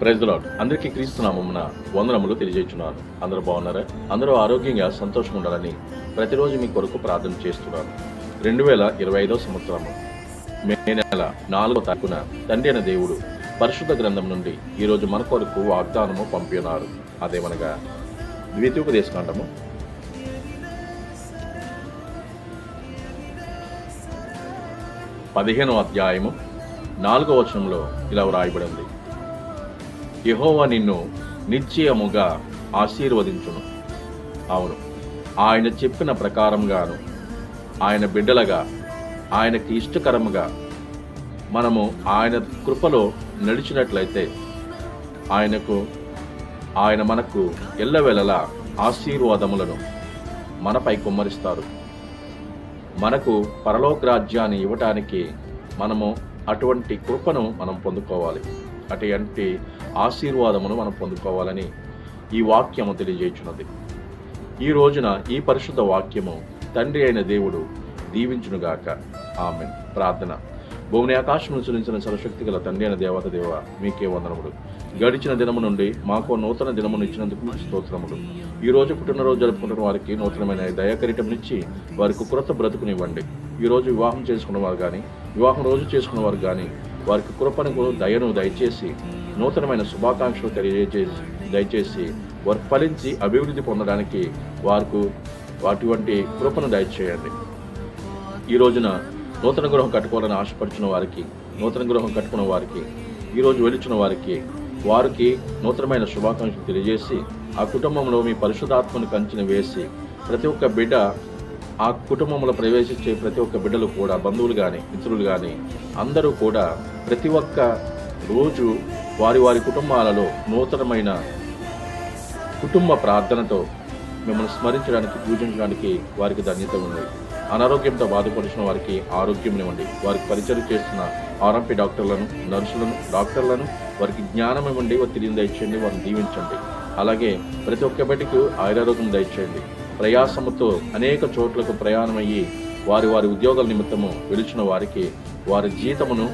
Praise lord అందరికీ క్రీస్తు నామమున వందనములు తెలియజేస్తున్నాను అందరూ బాగున్నారా? అందరూ ఆరోగ్యంగా సంతోషంగా ఉండాలని ప్రతిరోజు మీ కొరకు ప్రార్థన చేస్తున్నాను. రెండు వేల ఇరవై ఐదో సంవత్సరము మే నెల నాలుగో తారీఖున తండ్రి అయిన దేవుడు పరిశుద్ధ గ్రంథం నుండి ఈరోజు మన కొరకు వాగ్దానము పంపినారు. అదేమనగా ద్వితీయోపదేశకాండము పదిహేనో అధ్యాయము నాలుగో వచనంలో ఇలా వ్రాయబడి ఉంది. నిన్ను నిశ్చయముగా ఆశీర్వదించును. అవును ఆయన చెప్పిన ప్రకారంగాను ఆయన బిడ్డలగా ఆయనకి ఇష్టకరముగా మనము ఆయన కృపలో నడిచినట్లయితే ఆయనకు ఆయన మనకు ఎల్లవెల్లలా ఆశీర్వాదములను మనపై కుమ్మరిస్తారు. మనకు పరలోక రాజ్యాన్ని ఇవ్వటానికి మనము అటువంటి కృపను మనం పొందుకోవాలి. అటువంటి ఆశీర్వాదమును మనం పొందుకోవాలని ఈ వాక్యము తెలియజేయుచున్నది. ఈ రోజున ఈ పరిశుద్ధ వాక్యము తండ్రి అయిన దేవుడు దీవించునుగాక. ఆమె ప్రార్థన. భూమిని ఆకాశం సురించిన సరశక్తి గల తండ్రి అయిన దేవత దేవ మీకే వందనముడు గడిచిన దినము నుండి మాకు నూతన దినమును ఇచ్చినందుకు మీకు స్తోత్రములు. ఈ రోజు పుట్టినరోజు జరుపుకుంటున్న వారికి నూతనమైన దయాకరిటంనిచ్చి వారికి కృత బ్రతుకునివ్వండి. ఈ రోజు వివాహం చేసుకున్న వారు కానీ వివాహం రోజు చేసుకున్న వారు కానీ వారికి కృపను దయను దయచేసి నూతనమైన శుభాకాంక్షలు తెలియజేసి దయచేసి వారు ఫలించి అభివృద్ధి పొందడానికి వారికి అటువంటి కృపను దయచేయండి. ఈ రోజున నూతన గృహం కట్టుకోవాలని ఆశపడుచున్న వారికి నూతన గృహం కట్టుకున్న వారికి ఈరోజు వెలిచిన వెలుచున్న వారికి వారికి నూతనమైన శుభాకాంక్షలు తెలియజేసి ఆ కుటుంబంలో మీ పరిశుధాత్మను కంచిన వేసి ప్రతి ఒక్క బిడ్డ ఆ కుటుంబంలో ప్రవేశించే ప్రతి ఒక్క బిడ్డలు కూడా బంధువులు కానీ మిత్రులు కానీ అందరూ కూడా ప్రతి ఒక్క రోజు వారి వారి కుటుంబాలలో నూతనమైన కుటుంబ ప్రార్థనతో మిమ్మల్ని స్మరించడానికి పూజించడానికి వారికి ధన్యత ఉంది. అనారోగ్యంతో బాధపడుచున్న వారికి ఆరోగ్యం ఇవ్వండి. వారికి పరిచయం చేస్తున్న ఆర్ఎంపీ డాక్టర్లను నర్సులను డాక్టర్లను వారికి జ్ఞానం ఇవ్వండి. వారి తెలియని దయచేయండి. వారిని దీవించండి. అలాగే ప్రతి ఒక్క బిడ్డకు ఆయురారోగ్యం దయచేయండి. ప్రయాసముతో అనేక చోట్లకు ప్రయాణమయ్యి వారి వారి ఉద్యోగాల నిమిత్తము వెలిచిన వారికి వారి జీతమును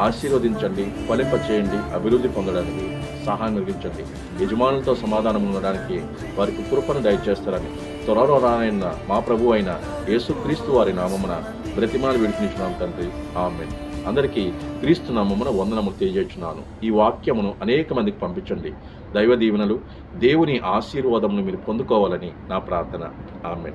ఆశీర్వదించండి ఫలింపచేయండి అభివృద్ధి పొందడానికి సహాయం కలిగించండి. యజమానులతో సమాధానం ఉండడానికి వారికి కృపను దయచేస్తారని త్వరలో రానైన మా ప్రభు అయిన యేసుక్రీస్తు వారి నామమున బ్రతిమాలు విడిపించున్నాం తండ్రి. ఆమె అందరికీ క్రీస్తు నామమున వందనములు తెలియజేస్తున్నాను ఈ వాక్యమును అనేక మందికి పంపించండి. దైవ దీవెనలు దేవుని ఆశీర్వాదమును మీరు పొందుకోవాలని నా ప్రార్థన. ఆమెన్.